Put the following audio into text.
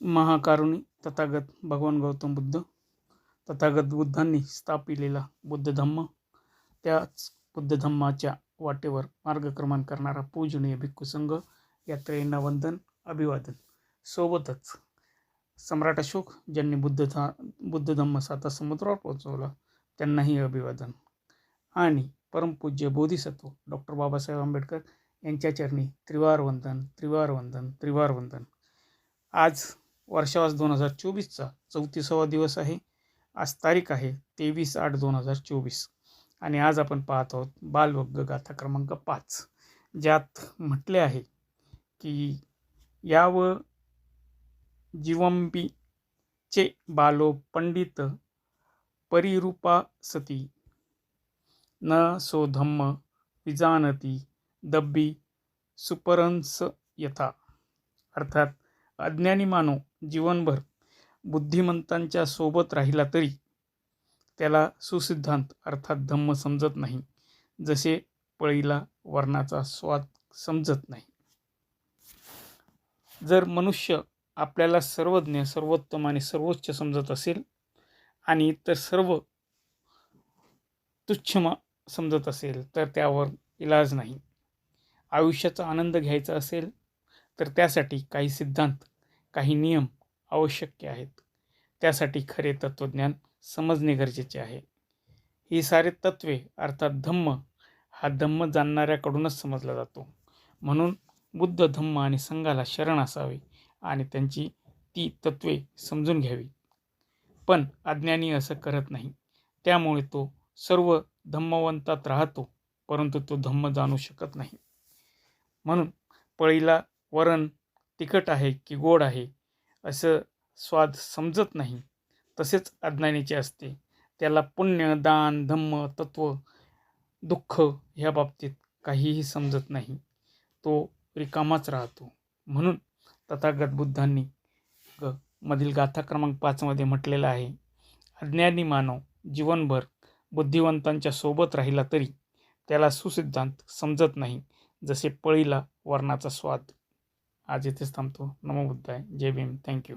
महाकारुणी तथागत भगवान गौतम बुद्ध तथागत बुद्धांनी स्थापिलेला बुद्ध धम्म त्याच बुद्ध धम्माच्या वाटेवर मार्गक्रमण करणारा पूजनीय भिक्खू संघ यात्रेंना वंदन अभिवादन. सोबतच सम्राट अशोक ज्यांनी बुद्ध धा बुद्ध धम्म साता समुद्रावर पोहोचवला त्यांनाही अभिवादन. आणि परमपूज्य बोधिसत्व डॉक्टर बाबासाहेब आंबेडकर यांच्या चरणी त्रिवार वंदन त्रिवार वंदन त्रिवार वंदन आज वर्षावास दोन हजार चोवीसचा चौतीसावा दिवस आहे. आज तारीख आहे तेवीस आठ दोन हजार चोवीस. आणि आज आपण पाहत आहोत बालवग्ग गाथा क्रमांक पाच ज्यात म्हटले आहे की याव जीवंबीचे बालो पंडित परिरूपा सती. न सो धम्म विजानती दब्बी सुपरंस यथा. अर्थात अज्ञानी मानव जीवनभर बुद्धिमंतांच्या सोबत राहिला तरी त्याला सुसिद्धांत अर्थात धम्म समजत नाही जसे पळीला वर्णाचा स्वाद समजत नाही. जर मनुष्य आपल्याला सर्वज्ञ सर्वोत्तम आणि सर्वोच्च समजत असेल आणि इतर सर्व तुच्छ समजत असेल तर त्यावर इलाज नाही. आयुष्याचा आनंद घ्यायचा असेल तर त्यासाठी काही सिद्धांत काही नियम आवश्यक आहेत. त्यासाठी खरे तत्त्वज्ञान समजणे गरजेचे आहे. ही सारे तत्वे अर्थात धम्म हा धम्म जाणणाऱ्याकडूनच समजला जातो. म्हणून बुद्ध धम्म आणि संघाला शरण असावे आणि त्यांची ती तत्वे समजून घ्यावी. पण अज्ञानी असं करत नाही. त्यामुळे तो सर्व धम्मवंतात राहतो परंतु तो धम्म जाणू शकत नाही. म्हणून पळीला वरण तिखट आहे की गोड आहे असं स्वाद समजत नाही. तसेच अज्ञानीचे असते. त्याला पुण्य दान धम्म तत्व दुःख ह्या बाबतीत काहीही समजत नाही. तो रिकामाच राहतो. म्हणून तथागत बुद्धांनी ग मधील गाथा क्रमांक पाचमध्ये म्हटलेलं आहे अज्ञानी मानव जीवनभर बुद्धिवंतांच्या सोबत राहिला तरी त्याला सुसिद्धांत समजत नाही जसे पळीला वर्णाचा स्वाद आज इथेच थांबतो. नमो बुद्धाय. जय भीम. थँक्यू